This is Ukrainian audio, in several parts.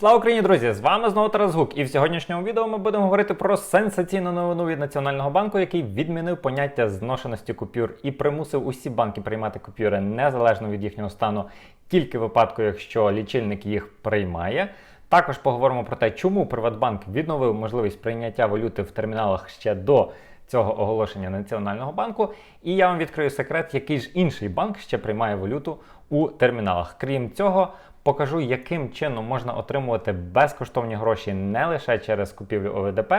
Слава Україні, друзі! З вами знову Тарас Гук. І в сьогоднішньому відео ми будемо говорити про сенсаційну новину від Національного банку, який відмінив поняття зношеності купюр і примусив усі банки приймати купюри незалежно від їхнього стану, тільки в випадку, якщо лічильник їх приймає. Також поговоримо про те, чому Приватбанк відновив можливість прийняття валюти в терміналах ще до цього оголошення Національного банку. І я вам відкрию секрет, який ж інший банк ще приймає валюту у терміналах. Крім цього, покажу, яким чином можна отримувати безкоштовні гроші не лише через купівлю ОВДП,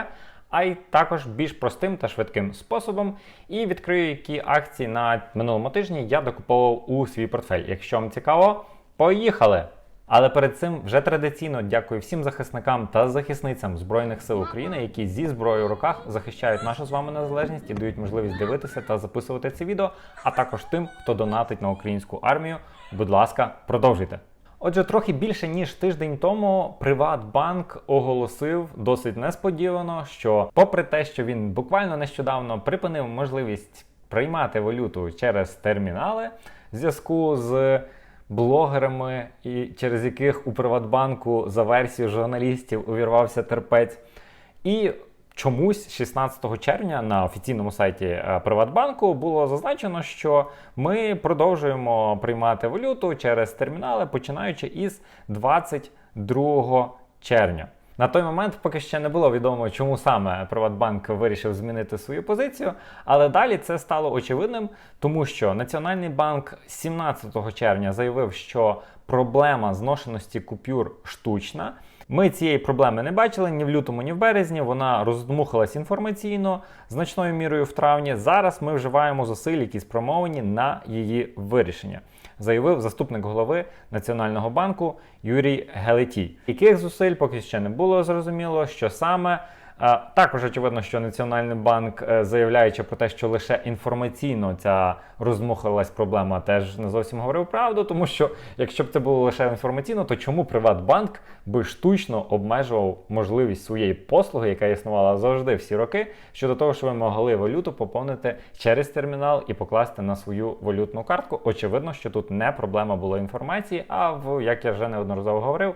а й також більш простим та швидким способом. І відкрию, які акції на минулому тижні я докуповував у свій портфель. Якщо вам цікаво, поїхали! Але перед цим вже традиційно дякую всім захисникам та захисницям Збройних сил України, які зі зброєю в руках захищають нашу з вами незалежність і дають можливість дивитися та записувати це відео, а також тим, хто донатить на українську армію. Будь ласка, продовжуйте. Отже, трохи більше ніж тиждень тому Приватбанк оголосив досить несподівано, що, попри те, що він буквально нещодавно припинив можливість приймати валюту через термінали в зв'язку з блогерами, і через яких у Приватбанку за версією журналістів увірвався терпець. І чомусь 16 червня на офіційному сайті е, Приватбанку було зазначено, що ми продовжуємо приймати валюту через термінали, починаючи із 22 червня. На той момент поки ще не було відомо, чому саме Приватбанк вирішив змінити свою позицію, але далі це стало очевидним, тому що Національний банк 17 червня заявив, що проблема зношеності купюр штучна. Ми цієї проблеми не бачили ні в лютому, ні в березні. Вона роздмухалась інформаційно значною мірою в травні. Зараз ми вживаємо зусиль, які спрямовані на її вирішення, заявив заступник голови Національного банку Юрій Гелетій. Яких зусиль поки ще не було зрозуміло, що саме. Також очевидно, що Національний банк, е, заявляючи про те, що лише інформаційно ця розмухалась проблема, теж не зовсім говорив правду, тому що якщо б це було лише інформаційно, то чому Приватбанк би штучно обмежував можливість своєї послуги, яка існувала завжди всі роки, щодо того, що ви могли валюту поповнити через термінал і покласти на свою валютну картку? Очевидно, що тут не проблема була інформації, а в як я вже неодноразово говорив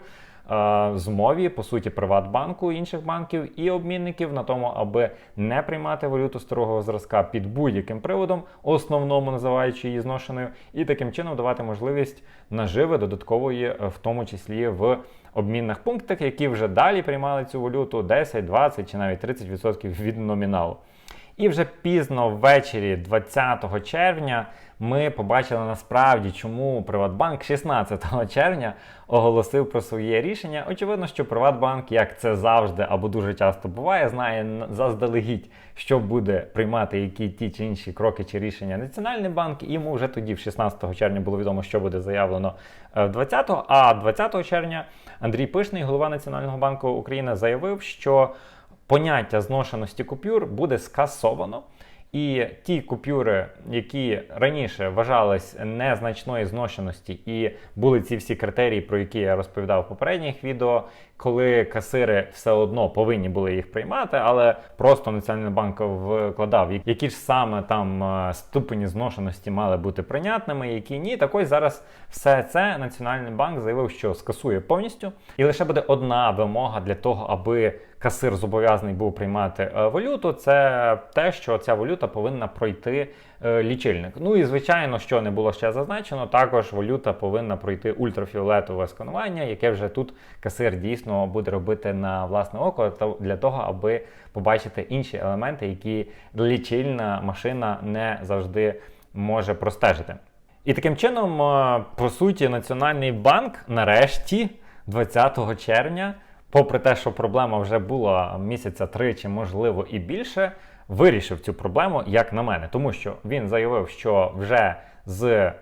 змові по суті Приватбанку інших банків і обмінників на тому, аби не приймати валюту старого зразка під будь-яким приводом, основному називаючи її зношеною, і таким чином давати можливість наживи додаткової, е, в тому числі в обмінних пунктах, які вже далі приймали цю валюту 10, 20 чи навіть 30% від номіналу. І вже пізно ввечері 20 червня ми побачили насправді, чому Приватбанк 16 червня оголосив про своє рішення. Очевидно, що Приватбанк, як це завжди або дуже часто буває, знає заздалегідь, що буде приймати які ті чи інші кроки чи рішення Національний банк. І йому вже тоді, в 16 червня, було відомо, що буде заявлено е, 20-го. А 20 червня Андрій Пишний, голова Національного банку України, заявив, що поняття зношеності купюр буде скасовано. І ті купюри, які раніше вважались незначної зношеності, і були ці всі критерії, про які я розповідав в попередніх відео, коли касири все одно повинні були їх приймати, але просто Національний банк вкладав, які ж саме там е, ступені зношеності мали бути прийнятними, які ні. Так ось зараз все це Національний банк заявив, що скасує повністю, і лише буде одна вимога для того, аби касир зобов'язаний був приймати е, валюту. Це те, що ця валюта повинна пройти лічильник. Ну і звичайно, що не було ще зазначено, також валюта повинна пройти ультрафіолетове сканування, яке вже тут касир дійсно буде робити на власне око, для того, аби побачити інші елементи, які лічильна машина не завжди може простежити. І таким чином, е, по суті, Національний банк нарешті, 20 червня, попри те, що проблема вже була місяця три чи можливо і більше, вирішив цю проблему, як на мене, тому що він заявив, що вже з е,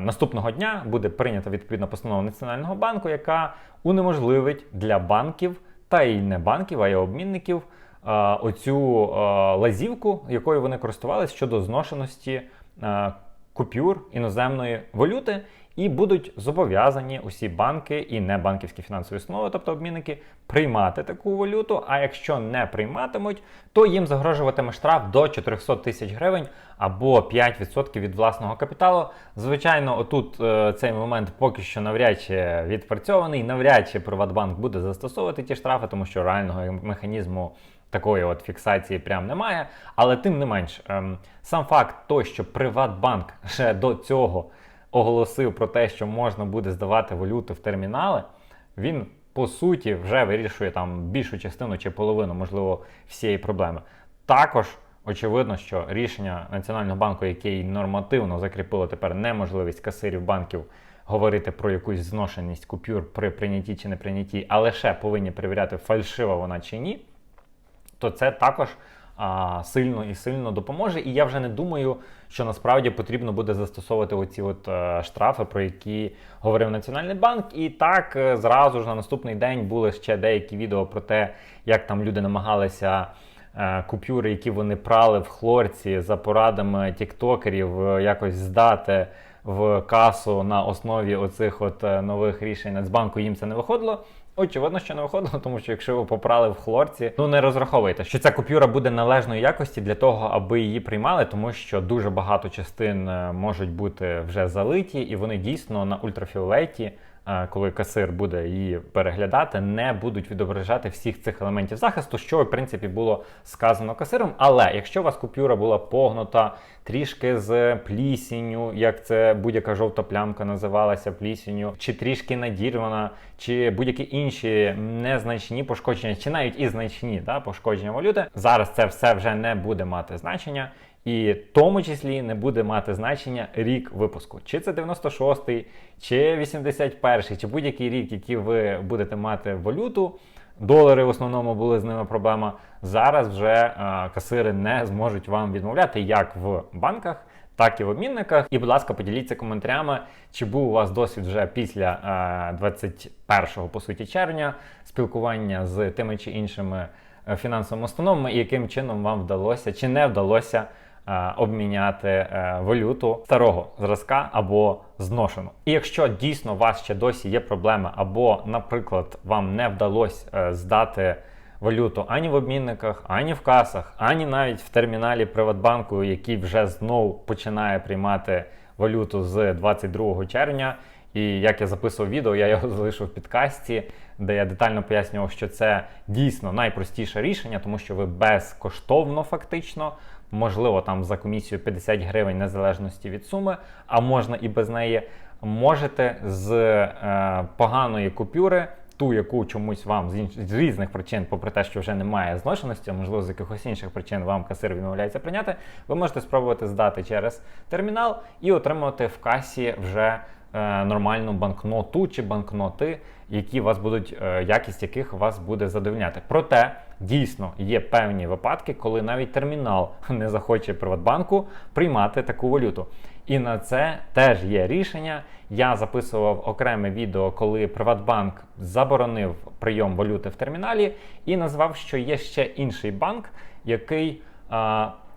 наступного дня буде прийнята відповідна постанова Національного банку, яка унеможливить для банків та й не банків, а й обмінників е, оцю е, лазівку, якою вони користувалися щодо зношеності купюр іноземної валюти. І будуть зобов'язані усі банки і небанківські фінансові установи, тобто обмінники, приймати таку валюту. А якщо не прийматимуть, то їм загрожуватиме штраф до 400 тисяч гривень або 5% від власного капіталу. Звичайно, отут е, цей момент поки що навряд чи відпрацьований, навряд чи Приватбанк буде застосовувати ті штрафи, тому що реального механізму. Такої от фіксації прям немає, але тим не менш, ем, сам факт той, що Приватбанк ще до цього оголосив про те, що можна буде здавати валюту в термінали, він по суті вже вирішує там більшу частину чи половину, можливо, всієї проблеми. Також очевидно, що рішення Національного банку, який нормативно закріпило тепер неможливість касирів банків говорити про якусь зношеність купюр при прийнятті чи не прийнятті, а лише повинні перевіряти, фальшива вона чи ні, то це також а, сильно і сильно допоможе. І я вже не думаю, що насправді потрібно буде застосовувати оці от е, штрафи, про які говорив Національний банк. І так е, зразу ж на наступний день були ще деякі відео про те, як там люди намагалися. е, Купюри, які вони прали в хлорці за порадами тіктокерів, якось здати в касу на основі оцих от нових рішень Нацбанку, їм це не виходило. Очевидно, що не виходило, тому що якщо ви попрали в хлорці, ну не розраховуйте, що ця купюра буде належної якості для того, аби її приймали, тому що дуже багато частин е, можуть бути вже залиті, і вони дійсно на ультрафіолеті, коли касир буде її переглядати, не будуть відображати всіх цих елементів захисту, що в принципі було сказано касиром. Але якщо у вас купюра була погнута трішки з плісінню, як це будь-яка жовта плямка називалася плісінню, чи трішки надірвана, чи будь-які інші незначні пошкодження, чи навіть і значні да, пошкодження валюти, зараз це все вже не буде мати значення. І в тому числі не буде мати значення рік випуску. Чи це 96-й, чи 81-й, чи будь-який рік, який ви будете мати валюту. Долари в основному були з ними проблема. Зараз вже е, касири не зможуть вам відмовляти як в банках, так і в обмінниках. І, будь ласка, поділіться коментарями, чи був у вас досвід вже після е, 21 по суті червня спілкування з тими чи іншими е, фінансовими установами, і яким чином вам вдалося чи не вдалося обміняти е, валюту старого зразка або зношену. І якщо дійсно у вас ще досі є проблеми, або, наприклад, вам не вдалося е, здати валюту ані в обмінниках, ані в касах, ані навіть в терміналі Приватбанку, який вже знов починає приймати валюту з 22 червня. І як я записував відео, я його залишив в підкасті, де я детально пояснював, що це дійсно найпростіше рішення, тому що ви безкоштовно фактично, можливо, там за комісію 50 гривень незалежності від суми, а можна і без неї, можете з е, поганої купюри. Ту, яку чомусь вам з, інш... з різних причин, попри те, що вже немає зношеності, можливо з якихось інших причин вам касир відмовляється прийняти, ви можете спробувати здати через термінал і отримати в касі вже е, нормальну банкноту чи банкноти, які вас будуть, е, якість яких вас буде задовольняти. Проте дійсно є певні випадки, коли навіть термінал не захоче Приватбанку приймати таку валюту. І на це теж є рішення. Я записував окреме відео, коли Приватбанк заборонив прийом валюти в терміналі, і назвав, що є ще інший банк, який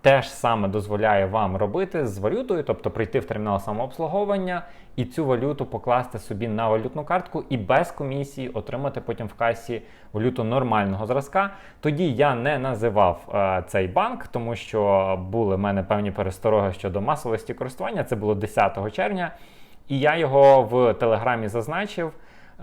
теж саме дозволяє вам робити з валютою, тобто прийти в термінал самообслуговування і цю валюту покласти собі на валютну картку і без комісії отримати потім в касі валюту нормального зразка. Тоді я не називав е, цей банк, тому що були в мене певні перестороги щодо масовості користування. Це було 10 червня, і я його в телеграмі зазначив.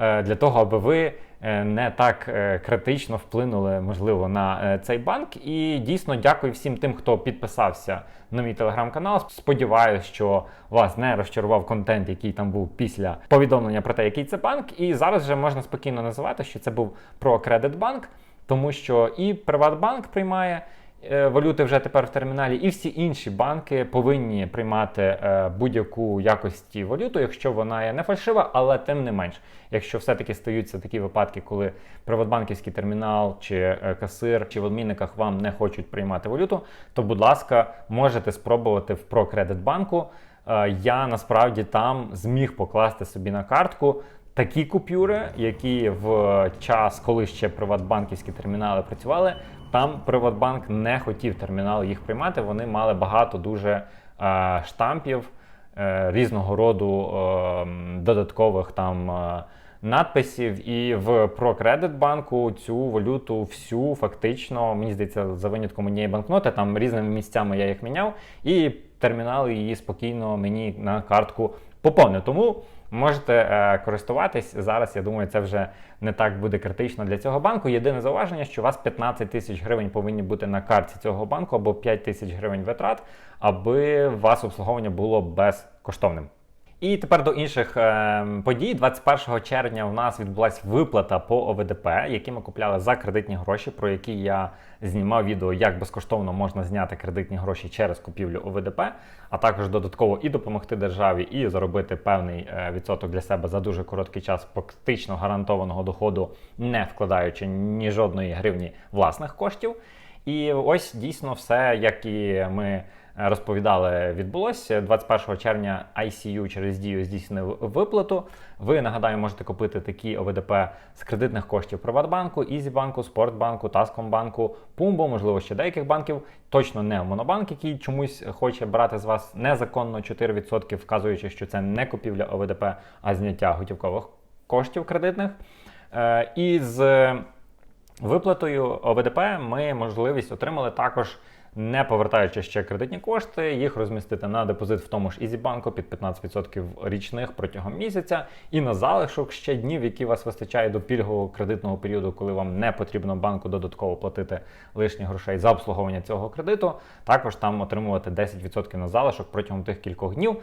Е, Для того, аби ви е, не так е, критично вплинули, можливо, на цей банк. І дійсно дякую всім тим, хто підписався на мій телеграм-канал. Сподіваюсь, що вас не розчарував контент, який там був після повідомлення про те, який це банк. І зараз вже можна спокійно називати, що це був ProCredit тому що і Приватбанк приймає. Е, Валюти вже тепер в терміналі, і всі інші банки повинні приймати е, будь-яку якості валюту, якщо вона є не фальшива, але тим не менш, якщо все-таки стаються такі випадки, коли приватбанківський термінал чи е, касир чи в обмінниках вам не хочуть приймати валюту, то будь ласка, можете спробувати в Е, Я насправді там зміг покласти собі на картку такі купюри, які в час, коли ще приватбанківські термінали працювали, там Приватбанк не хотів термінал їх приймати. Вони мали багато дуже е, штампів, е, різного роду е, додаткових там. е, Надписів і в ProCredit цю валюту всю фактично, мені здається, за винятком однієї банкноти, там різними місцями я їх міняв, і термінал її спокійно мені на картку поповнив. Тому можете е, користуватись зараз. Я думаю, це вже не так буде критично для цього банку. Єдине зауваження, що у вас 15 тисяч гривень повинні бути на карті цього банку або 5 тисяч гривень витрат, аби у вас обслуговування було безкоштовним. І тепер до інших е, подій. 21 червня у нас відбулася виплата по ОВДП, які ми купляли за кредитні гроші, про які я знімав відео, як безкоштовно можна зняти кредитні гроші через купівлю ОВДП, а також додатково і допомогти державі, і заробити певний е, відсоток для себе за дуже короткий час фактично гарантованого доходу, не вкладаючи ні жодної гривні власних коштів. І ось дійсно все, як і ми розповідали, відбулося 21 червня. ICU через дію здійснив виплату. Ви нагадаю, можете купити такі ОВДП з кредитних коштів Приватбанку, Ізібанку, Спортбанку, Таскомбанку, Пумбо, можливо, ще деяких банків. Точно не Монобанк, який чомусь хоче брати з вас незаконно 4%, вказуючи, що це не купівля ОВДП, а зняття готівкових коштів кредитних. Е, І з виплатою ОВДП ми можливість отримали також не повертаючи ще кредитні кошти, їх розмістити на депозит в тому ж Ізібанку під 15% річних протягом місяця, і на залишок ще днів, які вас вистачає до пільгового кредитного періоду, коли вам не потрібно банку додатково платити лишні грошей за обслуговування цього кредиту. Також там отримувати 10% на залишок протягом тих кількох днів.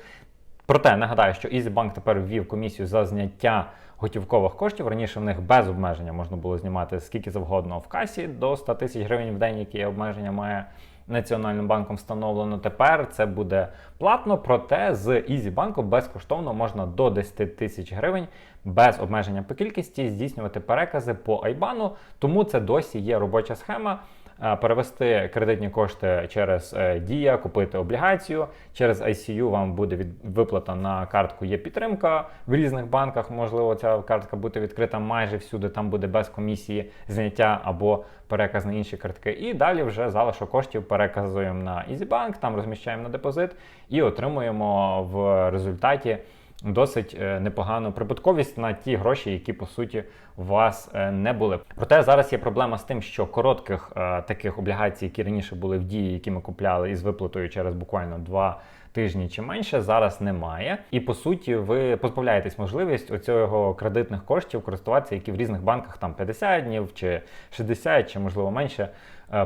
Проте нагадаю, що EasyBank тепер ввів комісію за зняття готівкових коштів. Раніше в них без обмеження можна було знімати скільки завгодно в касі до 100 тисяч гривень в день, які обмеження має Національним банком встановлено. Тепер це буде платно, проте з Ізібанку безкоштовно можна до 10 тисяч гривень без обмеження по кількості здійснювати перекази по Айбану. Тому це досі є робоча схема. Е, перевести кредитні кошти через е, Дія, купити облігацію. Через ICU вам буде від виплата на картку. Є підтримка в різних банках. Можливо, ця картка буде відкрита майже всюди. Там буде без комісії зняття або переказ на інші картки. І далі вже залишок коштів переказуємо на EasyBank, там розміщаємо на депозит і отримуємо в результаті досить е, непогану прибутковість на ті гроші, які по суті у вас е, не були. Проте зараз є проблема з тим, що коротких е, таких облігацій, які раніше були в дії, які ми купляли із виплатою через буквально два. Тижні чи менше зараз немає, і по суті, ви позбавляєтесь можливість оцього кредитних коштів користуватися, які в різних банках там 50 днів чи 60, чи можливо менше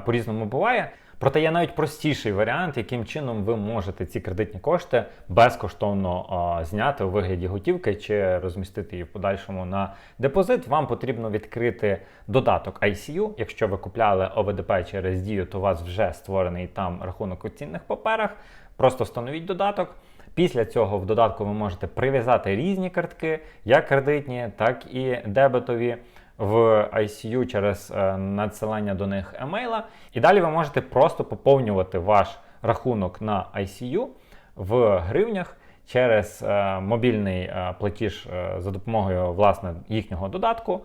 по різному буває. Проте є навіть простіший варіант, яким чином ви можете ці кредитні кошти безкоштовно а, зняти у вигляді готівки чи розмістити її в подальшому на депозит. Вам потрібно відкрити додаток ICU. Якщо ви купляли ОВДП через дію, то у вас вже створений там рахунок у цінних паперах. Просто встановіть додаток. Після цього в додатку ви можете прив'язати різні картки, як кредитні, так і дебетові в ICU через е, надсилання до них емейла. І далі ви можете просто поповнювати ваш рахунок на ICU в гривнях через е, мобільний е, платіж за допомогою власне їхнього додатку.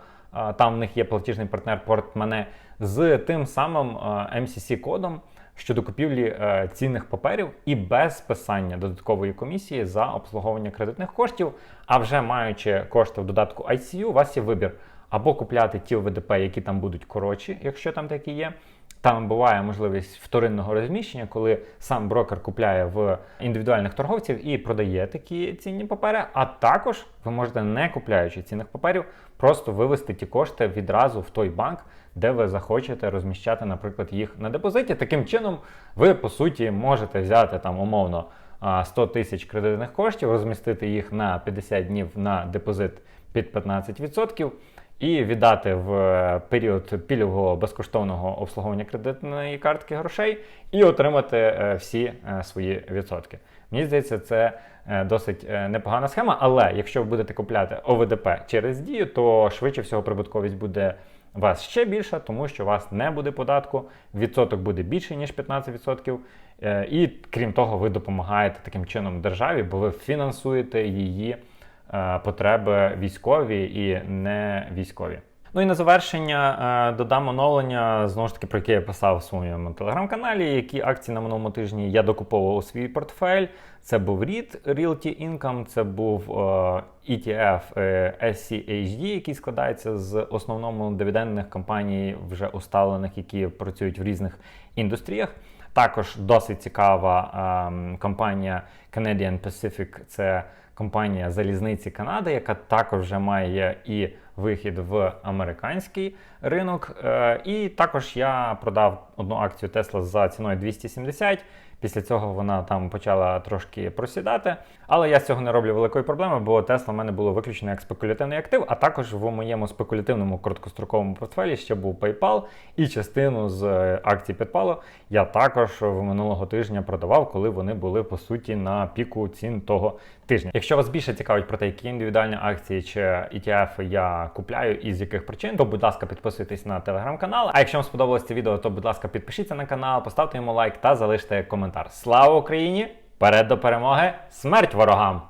Там в них є платіжний партнер Portmoney з тим самим MCC-кодом. Щодо купівлі цінних паперів і без списання додаткової комісії за обслуговування кредитних коштів. А вже маючи кошти в додатку ICU, у вас є вибір або купляти ті ОВДП, які там будуть коротші, якщо там такі є. Там буває можливість вторинного розміщення, коли сам брокер купляє в індивідуальних торговців і продає такі цінні папери. А також ви можете, не купляючи цінних паперів, просто вивести ті кошти відразу в той банк, де ви захочете розміщати, наприклад, їх на депозиті. Таким чином, ви по суті можете взяти там умовно 100 тисяч кредитних коштів, розмістити їх на 50 днів на депозит під 15% і віддати в е, період пільгового безкоштовного обслуговування кредитної картки грошей і отримати е, всі е, свої відсотки. Мені здається, це досить непогана схема, але якщо ви будете купляти ОВДП через дію, то швидше всього прибутковість буде у вас ще більша, тому що у вас не буде податку, відсоток буде більший, ніж 15%. І крім того, ви допомагаєте таким чином державі, бо ви фінансуєте її потреби військові і не військові. Ну і на завершення е, додам оновлення, знову ж таки, про яке я писав у своєму телеграм-каналі, які акції на минулому тижні я докуповував у свій портфель. Це був REIT Realty Income, це був е, ETF е, SCHD, який складається з основному дивідендних компаній, вже усталених, які працюють в різних індустріях. Також досить цікава ем, компанія Canadian Pacific. Це компанія залізниці Канади, яка також вже має і вихід в американський ринок. Е, і також я продав одну акцію Tesla за ціною 270. Після цього вона там почала трошки просідати. Але я з цього не роблю великої проблеми, бо Tesla в мене було виключено як спекулятивний актив, а також в моєму спекулятивному короткостроковому портфелі ще був PayPal, і частину з е, акцій PayPal я також в минулого тижня продавав, коли вони були по суті на піку цін того тижня. Якщо вас більше цікавить про те, які індивідуальні акції чи ETF я купляю і з яких причин, то будь ласка, підписуйтесь на телеграм-канал. А якщо вам сподобалось це відео, то будь ласка, підпишіться на канал, поставте йому лайк та залиште коментар. Слава Україні! Перед до перемоги! Смерть ворогам!